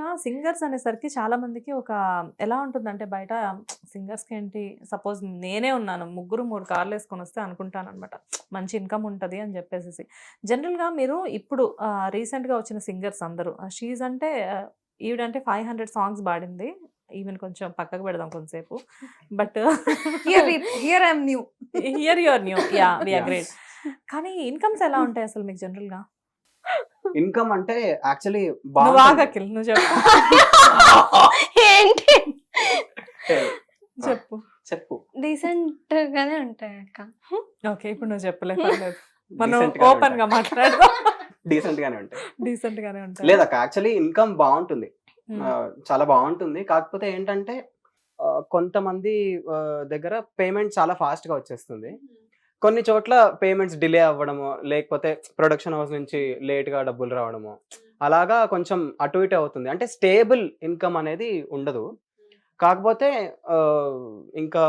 గా సింగర్స్ అనేసరికి చాలా మందికి ఒక ఎలా ఉంటుందంటే బయట సింగర్స్కి ఏంటి సపోజ్ నేనే ఉన్నాను ముగ్గురు మూడు కార్లు వేసుకొని వస్తే అనుకుంటాను అనమాట మంచి ఇన్కమ్ ఉంటది అని చెప్పేసి జనరల్గా మీరు ఇప్పుడు రీసెంట్గా వచ్చిన సింగర్స్ అందరూ షీజ్ అంటే ఈవిడంటే ఫైవ్ హండ్రెడ్ సాంగ్స్ పాడింది. ఈవెన్ కొంచెం పక్కకు పెడదాం కొంతసేపు. But here here I'm new. Here you're new. Yeah we Yeah. అగ్రేడ్ కానీ ఇన్కమ్స్ ఎలా ఉంటాయి అసలు మీకు జనరల్గా ఇన్కమ్ అంటే యాక్చువల్లీ నువ్వు చెప్పు. ఏంటి? చెప్పు. చెప్పు. డీసెంట్ గానే ఉంటాయి అక్క. ఓకే ఇప్పుడు నువ్వు చెప్పలే పర్లేదు. మనం ఓపెన్గా మాట్లాడదాం. డీసెంట్ గానే ఉంటాయి. డీసెంట్ గానే ఉంటాయి లేదక్క యాక్చువల్లీ ఇన్కమ్ బాగుంటుంది. చాలా బాగుంటుంది. కాకపోతే ఏంటంటే కొంతమంది దగ్గర పేమెంట్ చాలా ఫాస్ట్గా వచ్చేస్తుంది కొన్ని చోట్ల పేమెంట్స్ డిలే అవ్వడము లేకపోతే ప్రొడక్షన్ హౌస్ నుంచి లేట్గా డబ్బులు రావడము. అలాగా కొంచెం అటు ఇటు అవుతుంది. అంటే స్టేబుల్ ఇన్కమ్ అనేది ఉండదు. కాకపోతే ఇంకా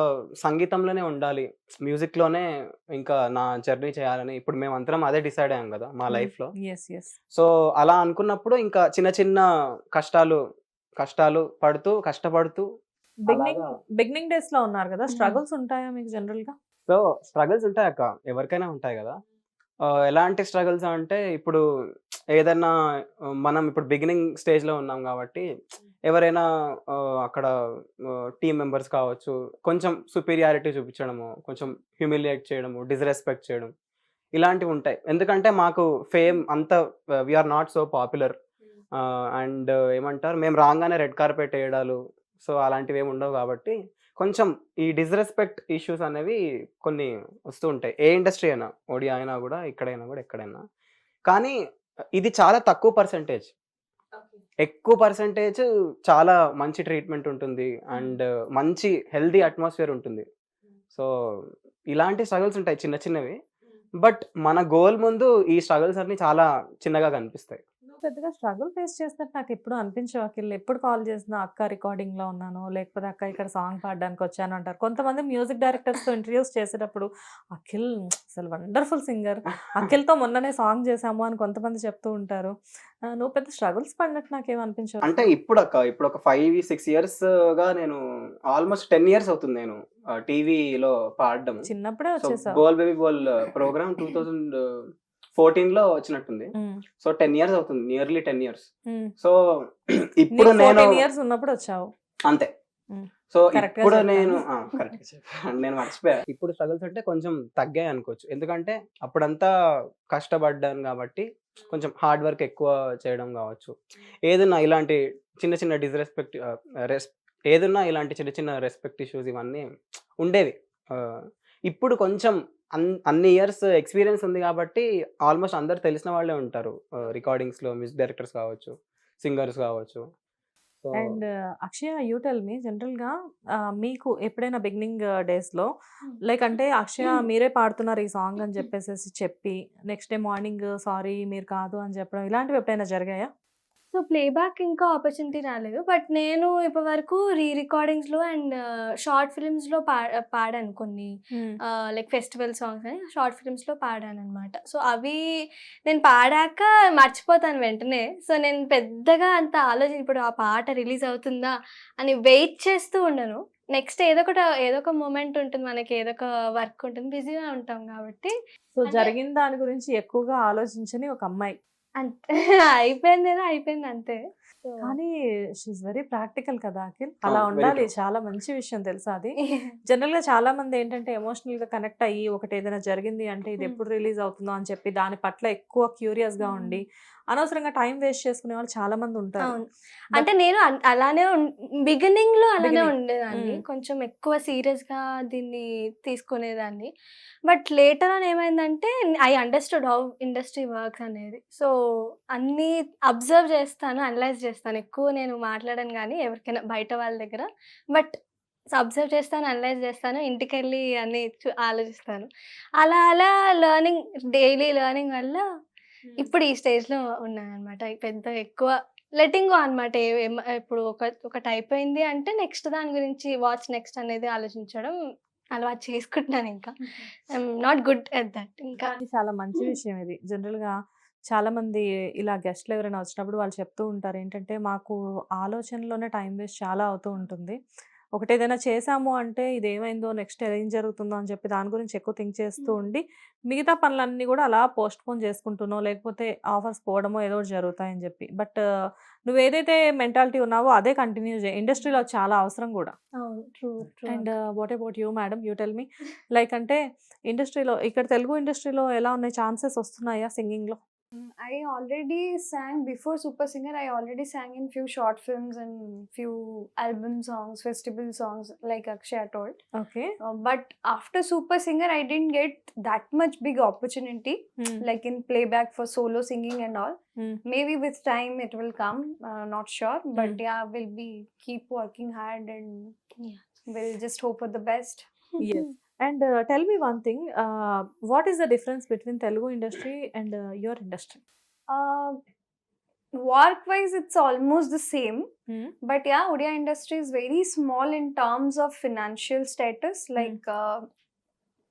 సంగీతంలోనే ఉండాలి. మ్యూజిక్లోనే ఇంకా నా జర్నీ చేయాలని ఇప్పుడు మేము అందరం అదే డిసైడ్ అయ్యాం కదా మా లైఫ్లో. ఎస్ ఎస్ సో అలా అనుకున్నప్పుడు ఇంకా చిన్న చిన్న కష్టాలు కష్టాలు పడుతూ కష్టపడుతూ బిగినింగ్ డేస్లో ఉన్నారు కదా? స్ట్రగుల్స్ ఉంటాయా మీకు జనరల్గా? సో స్ట్రగుల్స్ ఉంటాయి అక్క. ఎవరికైనా ఉంటాయి కదా. ఎలాంటి స్ట్రగుల్స్ అంటే ఇప్పుడు ఏదైనా మనం ఇప్పుడు బిగినింగ్ స్టేజ్లో ఉన్నాం కాబట్టి ఎవరైనా అక్కడ టీం మెంబర్స్ కావచ్చు కొంచెం సుపీరియారిటీ చూపించడము కొంచెం హ్యూమిలియేట్ చేయడము డిస్రెస్పెక్ట్ చేయడం ఇలాంటివి ఉంటాయి. ఎందుకంటే మాకు ఫేమ్ అంత we're not so popular. And ఏమంటారు మేము రాగానే రెడ్ కార్పెట్ వేయడాలు సో అలాంటివి ఏమి ఉండవు కాబట్టి కొంచెం ఈ డిస్రెస్పెక్ట్ ఇష్యూస్ అనేవి కొన్ని వస్తూ ఉంటాయి. ఏ ఇండస్ట్రీ అయినా ఒడియా అయినా కూడా ఇక్కడైనా కూడా ఎక్కడైనా. కానీ ఇది చాలా తక్కువ పర్సంటేజ్. ఎక్కువ పర్సంటేజ్ చాలా మంచి ట్రీట్మెంట్ ఉంటుంది అండ్ మంచి హెల్దీ అట్మాస్ఫియర్ ఉంటుంది. సో ఇలాంటి స్ట్రగుల్స్ ఉంటాయి చిన్న చిన్నవి. బట్ మన గోల్ ముందు ఈ స్ట్రగుల్స్ అన్ని చాలా చిన్నగా కనిపిస్తాయి. పెద్దగా స్ట్రగుల్ ఫేస్ చేసినట్టు నాకు ఎప్పుడు అనిపించవు అఖిల్. ఎప్పుడు కాల్ చేసినా అక్క రికార్డింగ్లో ఉన్నాను లేకపోతే అక్క ఇక్కడ సాంగ్ పాడడానికి వచ్చాను అంటారు. కొంతమంది మ్యూజిక్ డైరెక్టర్స్తో ఇంటర్వ్యూస్ చేసేటప్పుడు అఖిల్ అసలు వండర్ఫుల్ సింగర్ అఖిల్తో మొన్ననే సాంగ్ చేసాము అని కొంతమంది చెప్తూ ఉంటారు. నువ్వు పెద్ద స్ట్రగుల్స్ పడినట్టు నాకేం అనిపించవు? అంటే ఇప్పుడు అక్క ఇప్పుడు ఒక ఫైవ్ సిక్స్ ఇయర్స్గా నేను ఆల్మోస్ట్ టెన్ ఇయర్స్ అవుతుంది నేను టీవీలో పాడడం. చిన్నప్పుడే సో వచ్చేసావు. Goal baby goal program two thousand ఫోర్టీన్లో వచ్చినట్టుంది సో టెన్ ఇయర్స్ అవుతుంది నియర్లీ టెన్ ఇయర్స్. సో ఇప్పుడు నేను ఇయర్స్ ఉన్నప్పుడు వచ్చావు. అంతే. సో ఇప్పుడు. నేను కరెక్ట్ నేను మర్చిపోయా. ఇప్పుడు స్ట్రగుల్స్ అంటే కొంచెం తగ్గాయి అనుకోవచ్చు. ఎందుకంటే అప్పుడంతా కష్టపడ్డాను కాబట్టి కొంచెం హార్డ్ వర్క్ ఎక్కువ చేయడం కావచ్చు. ఏదన్నా ఇలాంటి చిన్న చిన్న డిస్రెస్పెక్ట్ రెస్ ఏదన్నా ఇలాంటి చిన్న చిన్న రెస్పెక్ట్ ఇష్యూస్ ఇవన్నీ ఉండేవి. ఇప్పుడు కొంచెం అన్ అన్ని ఇయర్స్ ఎక్స్పీరియన్స్ ఉంది కాబట్టి ఆల్మోస్ట్ అందరు తెలిసిన వాళ్ళే ఉంటారు. రికార్డింగ్స్లో మ్యూజిక్ డైరెక్టర్స్ కావచ్చు సింగర్స్ కావచ్చు. And Akshaya you tell me జనరల్గా మీకు ఎప్పుడైనా బిగినింగ్ డేస్లో లైక్ అంటే అక్షయ మీరే పాడుతున్నారు ఈ సాంగ్ అని చెప్పేసి చెప్పి నెక్స్ట్ డే మార్నింగ్ సారీ మీరు కాదు అని చెప్పడం ఇలాంటివి ఎప్పుడైనా జరిగాయా? సో ప్లేబ్యాక్ ఇంకా ఆపర్చునిటీ రాలేదు. బట్ నేను ఇప్పటి వరకు రీ రికార్డింగ్స్లో అండ్ షార్ట్ ఫిల్మ్స్లో పా పాడాను కొన్ని లైక్ ఫెస్టివల్ సాంగ్స్ అని షార్ట్ ఫిల్మ్స్లో పాడాను అనమాట సో అవి నేను పాడాక మర్చిపోతాను వెంటనే. సో నేను పెద్దగా అంత ఆలోచన ఇప్పుడు ఆ పాట రిలీజ్ అవుతుందా అని వెయిట్ చేస్తూ ఉండను. నెక్స్ట్ ఏదో ఒకటి ఏదో ఒక మూమెంట్ ఉంటుంది మనకి ఏదో ఒక వర్క్ ఉంటుంది బిజీగా ఉంటాం కాబట్టి. సో జరిగిన దాని గురించి ఎక్కువగా ఆలోచించని ఒక అమ్మాయి. అంతే. అయిపోయింది అంతే. కానీ షీఈ్ వెరీ ప్రాక్టికల్ కదా అఖిల్. అలా ఉండాలి. చాలా మంచి విషయం తెలుసా అది. జనరల్గా చాలా మంది ఏంటంటే ఎమోషనల్గా కనెక్ట్ అయ్యి ఒకటి ఏదైనా జరిగింది అంటే ఇది. ఎప్పుడు రిలీజ్ అవుతుందో అని చెప్పి దాని పట్ల ఎక్కువ క్యూరియస్గా ఉండి అనవసరంగా టైం వేస్ట్ చేసుకునే వాళ్ళు చాలా మంది ఉంటారు. అంటే నేను అలానే బిగినింగ్లో అలానే. ఉండేదాన్ని. కొంచెం ఎక్కువ సీరియస్గా దీన్ని తీసుకునేదాన్ని. బట్ లేటర్ అని ఏమైందంటే I understood how industry works అనేది. సో అన్ని అబ్జర్వ్ చేస్తాను అనలైజ్ చేస్తాను. ఎక్కువ నేను మాట్లాడను కానీ ఎవరికైనా బయట వాళ్ళ దగ్గర. బట్ అబ్జర్వ్ చేస్తాను అనలైజ్ చేస్తాను ఇంటికి వెళ్ళి అన్ని ఆలోచిస్తాను. అలా అలా లెర్నింగ్ డైలీ లెర్నింగ్ వల్ల ఇప్పుడు ఈ స్టేజ్లో ఉన్నాను అనమాట పెద్ద ఎక్కువ లెటింగ్ గో అనమాట ఇప్పుడు ఒక ఒకటి అయిపోయింది అంటే నెక్స్ట్ దాని గురించి వాచ్ నెక్స్ట్ అనేది ఆలోచించడం అలవాటు చేసుకుంటున్నాను ఇంకా. I'm not good at that ఇంకా. చాలా మంచి విషయం ఇది. జనరల్గా చాలామంది ఇలా గెస్ట్లు ఎవరైనా వచ్చినప్పుడు వాళ్ళు చెప్తూ ఉంటారు. ఏంటంటే, "మాకు ఆలోచనలోనే టైం వేస్ట్ చాలా అవుతూ ఉంటుంది. ఒకటేదైనా చేశాము అంటే ఇదేమైందో, నెక్స్ట్ ఏం జరుగుతుందో అని చెప్పి దాని గురించి ఎక్కువ థింక్ చేస్తూ. ఉండి, మిగతా పనులన్నీ గూడా అలా పోస్ట్‌పోన్ చేసుకుంటూనో, లేకపోతే ఆఫర్స్ పోవడమో ఏదో ఒకటి జరుగుతాయని" చెప్పి. బట్ నువ్వేదైతే మెంటాలిటీ ఉన్నావో అదే కంటిన్యూ చేయి. ఇండస్ట్రీలో చాలా అవసరం. True and. What about you madam? You tell me. Like అంటే ఇండస్ట్రీలో ఇక్కడ తెలుగు ఇండస్ట్రీలో ఎలా ఉన్నాయి? ఛాన్సెస్ వస్తున్నాయా సింగింగ్‌లో? Mm, I already sang before Super Singer. I already sang in few short films and few album songs, festival songs, like Akshay told. Okay. Uh, but after Super Singer, I didn't get that much big opportunity, mm. like in playback for solo singing and all. Mm. Maybe with time it will come. Uh, not sure, hmm. but mm. yeah, we'll be keep working hard and yeah. we'll just hope for the best. yes. And uh, tell me one thing uh, what is the difference between Telugu industry and uh, your industry? Um, uh, work wise it's almost the same hmm? but yeah odia industry is very small in terms of financial status hmm. like hmm. uh,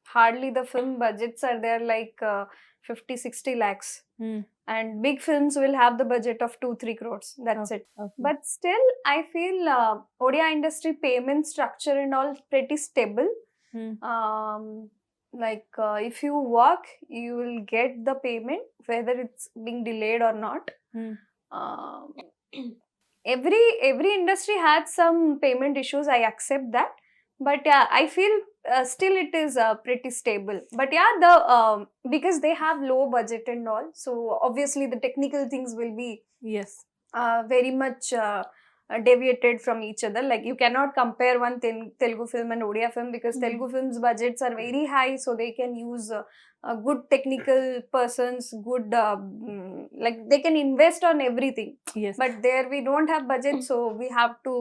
hardly the film budgets are there like uh, 50 60 lakhs hmm. and big films will have the budget of 2 3 crores that's okay. it okay. but still i feel uh, odia industry payment structure and all pretty stable Hmm. Um, like uh, if you work, you will get the payment whether it's being delayed or not. Hmm. Um, every every industry had some payment issues. I accept that, but yeah, I feel uh, still it is uh, pretty stable but yeah the um, because they have low budget and all so obviously the technical things will be yes uh, very much uh, deviated from each other like you cannot compare one Tel- telugu film and odia film because Mm. telugu films budgets are very high so they can use uh, uh, good technical persons good uh, mm, like they can invest on everything yes. but there we don't have budget so we have to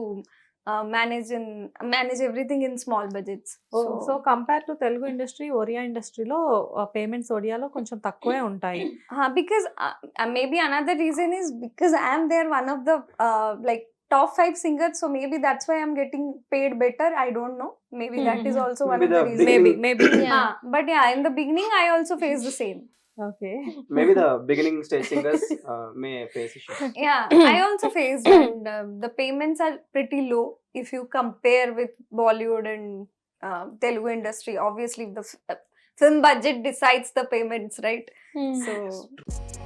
uh, manage in manage everything in small budgets oh! so, so compare to Telugu industry, Oriya ఇండస్ట్రీలో ఆహ్, payments ఒడియాలో కొంచెం తక్కువే ఉంటాయి. uh, because uh, uh, maybe another reason is because i am there top five singers, so maybe that's why I'm getting paid better. I don't know. Maybe mm-hmm. that hmm. is also maybe one of the, reasons. Maybe, maybe. yeah. Ah, but yeah, in the beginning, I also faced the same. Okay. maybe the beginning stage singers uh, may face issues. Yeah, I also faced, and um, the payments are pretty low if you compare with Bollywood and uh, Telugu industry. Obviously, the f- uh, film budget decides the payments, right? Mm. So.